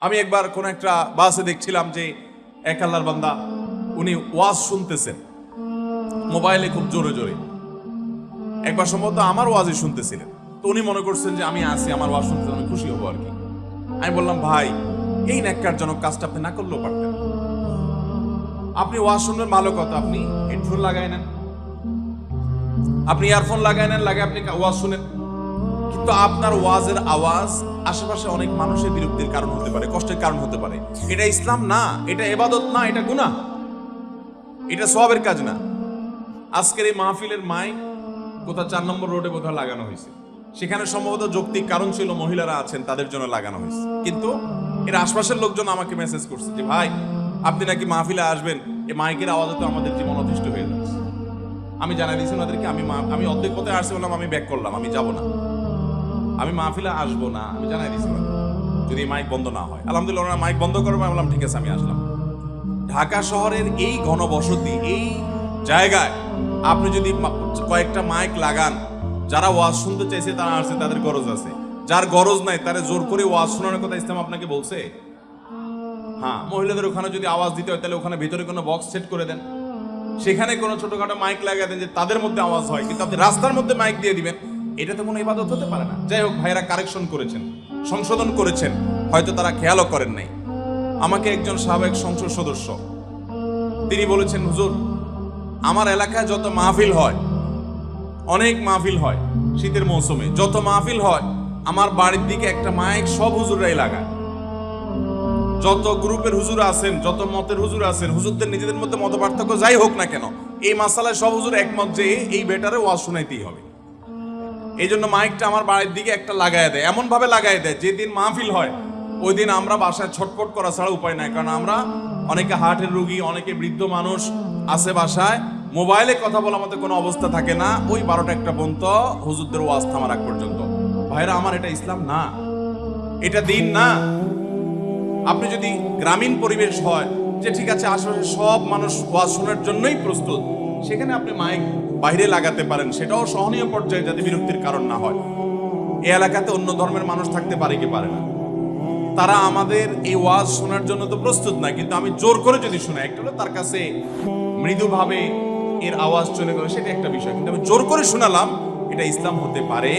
আমি একবার কোন একটা বাসে দেখছিলাম যে এক আল্লাহর বান্দা, উনি ওয়াজ শুনতেছেন। মোবাইলে খুব জোরে জোরে। একবার সম্ভবত আমার ওয়াজই শুনতেছিলেন। তো উনি মনে করছেন যে আমি আসি আমার ওয়াজ শুনতে আমি খুশি হব আর কি আমি বললাম, ভাই, এই ন্যাক্কারজনক কাজটা আপনি না করলেও পারতেন। আপনি ওয়াজ শুনবেন, ভালো কথা। আপনি হেডফোন লাগাই নেন। আপনি ইয়ারফোন লাগাই নেন লাগে আপনি ওয়াজ শুনেন। কিন্তু আপনার ওয়াজের আওয়াজ আশেপাশে অনেক মানুষের বিরক্তির কারণ হতে পারে, কষ্টের কারণ হতে পারে। এটা ইসলাম না, এটা এবাদত না, এটা গুনাহ। এটা সবের কাজ না। আজকের এই মাহফিলের মাইক কোথাও চার নম্বর রোডে কোথাও লাগানো হয়েছে। সেখানে সম্ভবত যৌক্তিক কারণ ছিল মহিলারা আছেন, তাদের জন্য লাগানো হয়েছে। কিন্তু এর আশপাশের লোকজন আমাকে মেসেজ করছে যে, ভাই, আপনি নাকি মাহফিলে আসবেন? এই মাইকের আওয়াজে তো আমাদের জীবন অতিষ্ঠ হয়ে যাচ্ছে। আমি জানাই দিয়েছি ওনাদেরকে, আমি আমি অর্ধেক পথে আসতে বললাম, আমি ব্যাক করলাম, আমি যাব না। আমি মাহফিলে আসব না, আমি জানাই ওনাদের। যদি মাইক বন্ধ না হয়। আলহামদুলিল্লাহ, ওনারা মাইক বন্ধ করব, আমি বললাম, ঠিক আছে, আমি আসলাম। ঢাকা শহরের এই ঘনবসতি, এই জায়গায় আপনি যদি কয়েকটা মাইক লাগান, যারা ওয়াজ শুনতে চাইছে, তারা আসছে, তাদের গরজ আছে। যার গরজ নাই, তারা জোর করে ওয়াজ শোনানোর কথা ইসলাম আপনাকে বলছে। হ্যাঁ মহিলাদের ওখানে যদি আওয়াজ দিতে হয়, তাহলে ওখানে ভিতরে কোনো বক্স সেট করে দেন। সেখানে কোনো ছোটখাটো মাইক লাগিয়ে দেন যে তাদের মধ্যে আওয়াজ হয়, কিন্তু আপনি রাস্তার মধ্যে মাইক দিয়ে দিবেন। এটা তো কোনো ইবাদত হতে পারে না। যাই হোক ভাইরা কারেকশন করেছেন, সংশোধন করেছেন, হয়তো তারা খেয়ালও করেন নাই। আমাকে একজন সাবেক সংসদ সদস্য, তিনি বলেছেন, হুজুর, আমার এলাকায় যত মাহফিল হয়, অনেক মাহফিল হয় শীতের মৌসুমে, যত মাহফিল হয়, আমার বাড়ির দিকে একটা মাইক সব হুজুররাই লাগায়। যত গ্রুপের হুজুর আছেন, যত মতের হুজুর আছেন, হুজুরদের নিজেদের মধ্যে মত পার্থক্য যাই হোক না কেন, এই মাসালায় সব হুজুর একমত যে এই বেটারে ওয়াজ শুনাইতেই হবে। এই জন্য মাইকটা আমার বাড়ির দিকে একটা লাগায় দেয় এমন ভাবে লাগায় দেয়, যেদিন মাহফিল হয় ওই দিন আমরা বাসায় ছটফট করা ছাড়া উপায় নাই, কারণ আমরা অনেকে হার্টের রুগী, অনেকে বৃদ্ধ মানুষ আছে বাসায়, মোবাইলে কথা বলার মতো কোনো অবস্থা থাকে না, ওই বারোটা একটা পর্যন্ত হুজুরদের ওয়াজ থামার আগ পর্যন্ত। ভাইরা, আমার এটা ইসলাম না, এটা দিন না। আপনি যদি গ্রামীণ পরিবেশ হয়, যে ঠিক আছে, আশেপাশে সব মানুষ ওয়াজ শোনার জন্যই প্রস্তুত, সেখানে আপনি মাইক বাইরে লাগাতে পারেন, সেটাও সহনীয় পর্যায়ে যাতে বিরক্তির কারণ না হয়। এই এলাকাতে অন্য ধর্মের মানুষ থাকতে পারে কি পারে না। তারা আমাদের এই ওয়াজ শোনার জন্য তো প্রস্তুত না, কিন্তু আমি জোর করে যদি শোনাই, একটা হলো তার কাছে মৃদুভাবে এর আওয়াজ চলে গেল, সেটা একটা বিষয়। কিন্তু আমি জোর করে শোনালাম, এটা ইসলাম হতে পারে।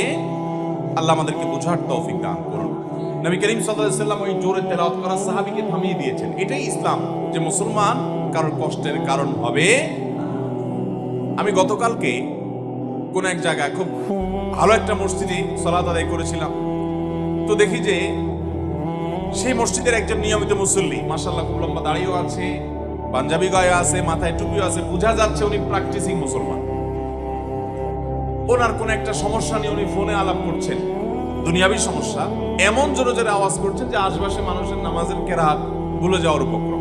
আল্লাহ আমাদেরকে বোঝার তৌফিক দান করুন। নবী করিম সাল্লাম ওই জোরে তেলাওয়াত করা সাহাবিকে থামিয়ে দিয়েছেন। এটাই ইসলাম যে মুসলমান কারোর কষ্টের কারণ হবে। আমি গতকালকে কোন এক জায়গায় খুব ভালো একটা মসজিদে সলাত আদায় করেছিলাম। তো দেখি যে সেই মসজিদের একজন নিয়মিত মুসল্লি মাসাল্লাহ খুব লম্বা দাঁড়িয়েও আছে, পাঞ্জাবি গায়ে আছে, মাথায় টুপিও আছে, বোঝা যাচ্ছে উনি প্র্যাকটিসিং মুসলমান। ওনার কোন একটা সমস্যা নিয়ে উনি ফোনে আলাপ করছেন। দুনিয়াবি সমস্যা। এমন জোরে জোরে আওয়াজ করছেন যে আশপাশে মানুষের নামাজের কেরাত ভুলে যাওয়ার উপক্রম।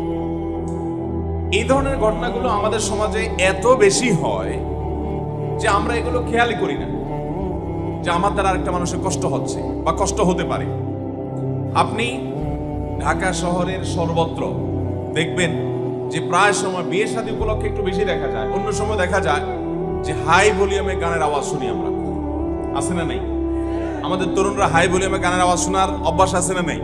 এই ধরনের ঘটনাগুলো আমাদের সমাজে এত বেশি হয় যে আমরা এগুলো খেয়ালই করি না। যে আমার দ্বারা আরেকটা মানুষের কষ্ট হচ্ছে বা কষ্ট হতে পারে। আপনি ঢাকা শহরের সর্বত্র দেখবেন যে প্রায় সময় বিয়ে শাদী উপলক্ষে একটু বেশি দেখা যায়। অন্য সময় দেখা যায় যে হাই ভলিউমে গানের আওয়াজ শুনি আমরা। আছে না নেই? আমাদের তরুণরা হাই ভলিউমে গানের আওয়াজ শোনার অভ্যাস আছে না নেই?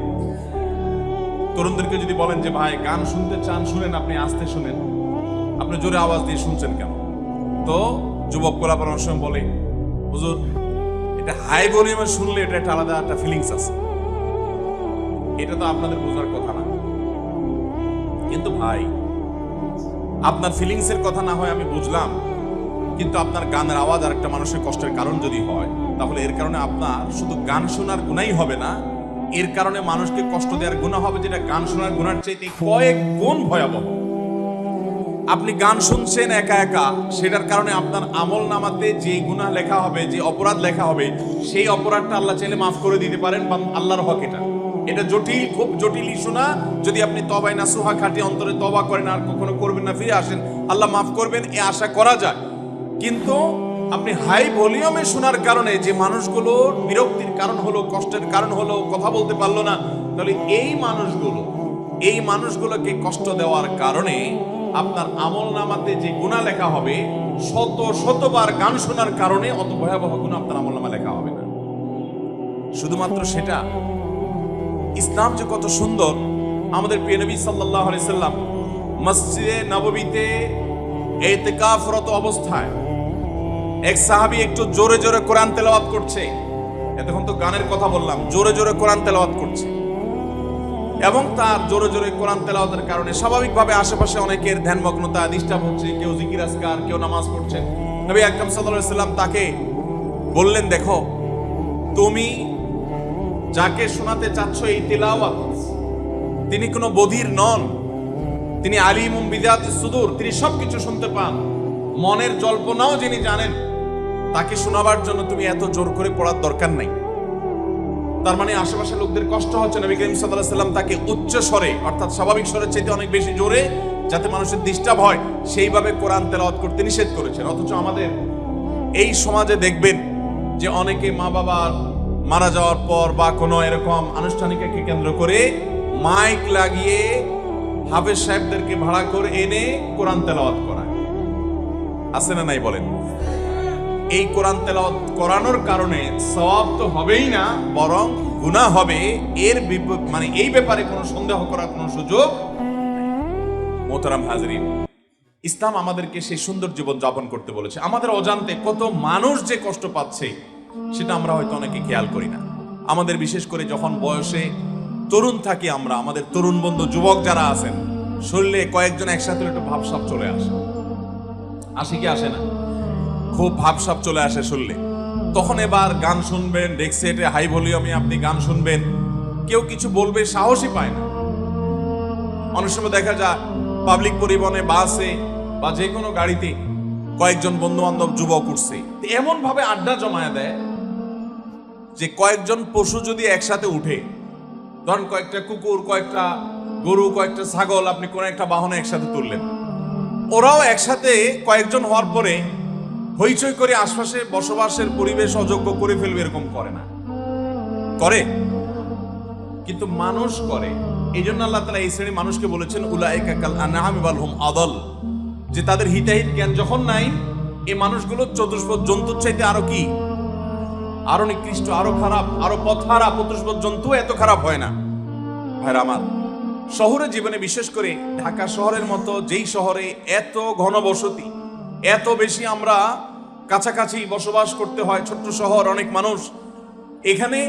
তরুণদেরকে যদি বলেন যে, ভাই, গান শুনতে চান, শুনেন, আপনি আস্তে শুনেন। আপনি জোরে আওয়াজ দিয়ে শুনছেন কেন? তো যুবক কোলাপার অনেক সময় বলে, হুজুর, এটা হাই ভলিউমে শুনলে এটা একটা আলাদা একটা ফিলিংস আছে। এটা তো আপনাদের বোঝার কথা না। কিন্তু ভাই, আপনার ফিলিংস এর কথা না হয় আমি বুঝলাম, কিন্তু আপনার গানের আওয়াজ আর একটা মানুষের কষ্টের কারণ যদি হয়, তাহলে এর কারণে আপনার শুধু গান শোনার গুণাই হবে না এর কারণে মানুষকে কষ্ট দেওয়ার গুণা হবে, যেটা গান শোনার গুণার চাইতে কয়েক গুণ ভয়াবহ। আপনি গান শুনছেন একা একা, সেটার কারণে আপনার আমল নামাতে যে গুনাহ লেখা হবে, যে অপরাধ লেখা হবে, সেই অপরাধটা আল্লাহ চাইলে মাফ করে দিতে পারেন, বা আল্লাহর হক এটা। এটা জটিল, খুব জটিল ইস্যু না। যদি আপনি তবাই না, সুহা খাটি অন্তরে তবা করেন, আর কখনো করবেন না, ফিরে আসেন, আল্লাহ মাফ করবেন, এ আশা করা যায়। কিন্তু আপনি হাই ভলিউমে শোনার কারণে যে মানুষগুলো বিরক্তির কারণ হলো, কষ্টের কারণ হলো, কথা বলতে পারল না, তাহলে এই মানুষগুলো, এই মানুষগুলোকে কষ্ট দেওয়ার কারণে আপনার আমল নামাতে যে গুণা লেখা হবে, শত শতবার গান শোনার কারণে অত ভয়াবহ গুণ আপনার আমল নামা লেখা হবে না। শুধুমাত্র সেটা, ইসলাম যে কত সুন্দর, আমাদের প্রিয় নবী সাল্লাহ সাল্লাম মসজিদে নববীতে এতেকাফরত অবস্থায় এক সাহাবী একটু জোরে জোরে কোরআন তেলাওয়াত করছে। এতক্ষণ তো গানের কথা বললাম, জোরে জোরে কোরআন তেলাওয়াত করছে। এবং তার জোরে জোরে কোরআন তেলাওয়াতের কারণে স্বাভাবিকভাবে আশেপাশে অনেকের ধ্যানমগ্নতা ডিস্টার্ব হচ্ছে কেউ জিকির, আজকার, কেউ নামাজ পড়ছেন। নবী আকরাম সাল্লাল্লাহু আলাইহি তাকে বললেন, দেখো, তুমি যাকে শোনাতে চাচ্ছ এই তেলাওয়াত, তিনি কোনো বধির নন। তিনি আলিমুম বিদাত সুদূর, তিনি সবকিছু শুনতে পান। মনের জল্পনাও যিনি জানেন তাকে শোনাবার জন্য তুমি এত জোর করে পড়ার দরকার নাই। তার মানে আশেপাশে লোকদের কষ্ট হচ্ছে। নবী করিম আলাইহি সাল্লাম তাকে উচ্চ স্বরে, অর্থাৎ স্বাভাবিক স্বরের চাইতে অনেক বেশি জোরে, যাতে মানুষের ডিস্টার্ব হয়, সেইভাবে কোরআন তেলাওয়াত করতে নিষেধ করেছেন। অথচ আমাদের এই সমাজে দেখবেন যে অনেকে মা বাবার মারা যাওয়ার পর বা কোনো এরকম আনুষ্ঠানিককে কেন্দ্র করে মাইক লাগিয়ে হাফেজ সাহেবদেরকে ভাড়া করে এনে কোরআন তেলাওয়াত করায়। আছে না নাই বলেন? এই কোরআন তেলাওয়াত করানোর কারণে সওয়াব তো হবেই না, বরং গুনাহ হবে। এর মানে এই ব্যাপারে কোনো সন্দেহ করার কোনো সুযোগ মোহতারাম হাজরিন, ইসলাম আমাদেরকে সেই সুন্দর জীবন যাপন করতে বলেছে। আমাদের অজান্তে কত মানুষ যে কষ্ট পাচ্ছে, সেটা আমরা হয়তো অনেকে খেয়াল করি না। আমাদের বিশেষ করে যখন বয়সে তরুণ থাকি আমরা, আমাদের তরুণ বন্ধু, যুবক যারা আছেন শরীরে কয়েকজন একসাথে একটু ভাবসাব চলে আসে। আসে কি আসে না? খুব ভাবসাব চলে আসে শুনলে। তখন এবার গান শুনবেন ডেক্সেটে হাই ভলিউমে আপনি গান শুনবেন। কেউ কিছু বলবে, সাহসই পায় না। অনেক সময় দেখা যায়, পাবলিক পরিবহনে বাসে বা যে কোনো গাড়িতে কয়েকজন বন্ধু বান্ধব যুবক উঠছে। তো এমন ভাবে আড্ডা জমায়া দেয় যে কয়েকজন পশু যদি একসাথে উঠে, ধরেন কয়েকটা কুকুর, কয়েকটা গরু, কয়েকটা ছাগল, আপনি কোন একটা বাহনে একসাথে তুললেন। ওরাও একসাথে কয়েকজন হওয়ার পরে হইচই করে আশপাশে বসবাসের পরিবেশ অযোগ্য করে ফেলবে এরকম করে না। করে। কিন্তু মানুষ করে। এই জন্য আল্লাহ তালা এই শ্রেণি মানুষকে বলেছেন, উলাইকা কাল আনআম ওয়াল হুম আদল। যে তাদের হিতাহিত জ্ঞান যখন নাই, এ মানুষগুলো চতুষ্পদ জন্তুর চাইতে আরও কি? আরও নিকৃষ্ট, আরও খারাপ, আরও পথহারা চতুষ্পদ জন্তু এত খারাপ হয় না। ভাইরা আমার শহরের জীবনে বিশেষ করে ঢাকা শহরের মতো যেই শহরে এত ঘনবসতি এত বেশি আমরা কাছাকাছি বসবাস করতে হয়, ছোট্ট শহর, অনেক মানুষ। এখানে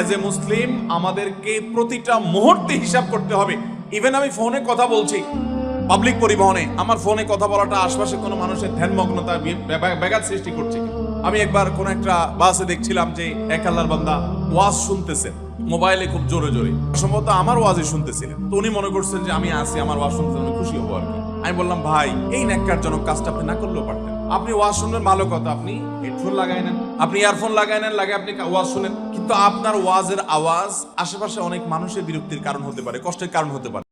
এজ এ মুসলিম আমাদেরকে প্রতিটা মুহূর্তে হিসাব করতে হবে। ইভেন আমি ফোনে কথা বলছি পাবলিক পরিবহনে, আমার ফোনে কথা বলাটা আশপাশে কোনো মানুষের ধ্যানমগ্নতা ব্যাঘাত সৃষ্টি করছে আমি একবার কোন একটা বাসে দেখছিলাম যে এক আল্লাহর বান্দা ওয়াজ শুনতেছেন মোবাইলে খুব জোরে জোরে। সম্ভবত আমার ওয়াজই শুনতেছিলেন। তো উনি মনে করছেন যে আমি আসি আমার ওয়াজ শুনতে আমি খুশি হব আর কি। আমি বললাম, ভাই, এই ন্যাক্কারজনক কাজটা আপনি না করলেও পারতেন। আপনি ওয়াজ শুনবেন, ভালো কথা। আপনি হেডফোন লাগাই নেন, আপনি ইয়ারফোন লাগাই নেন লাগে আপনি ওয়াজ শুনেন। কিন্তু আপনার ওয়াজের আওয়াজ আশেপাশে অনেক মানুষের বিরক্তির কারণ হতে পারে, কষ্টের কারণ হতে পারে।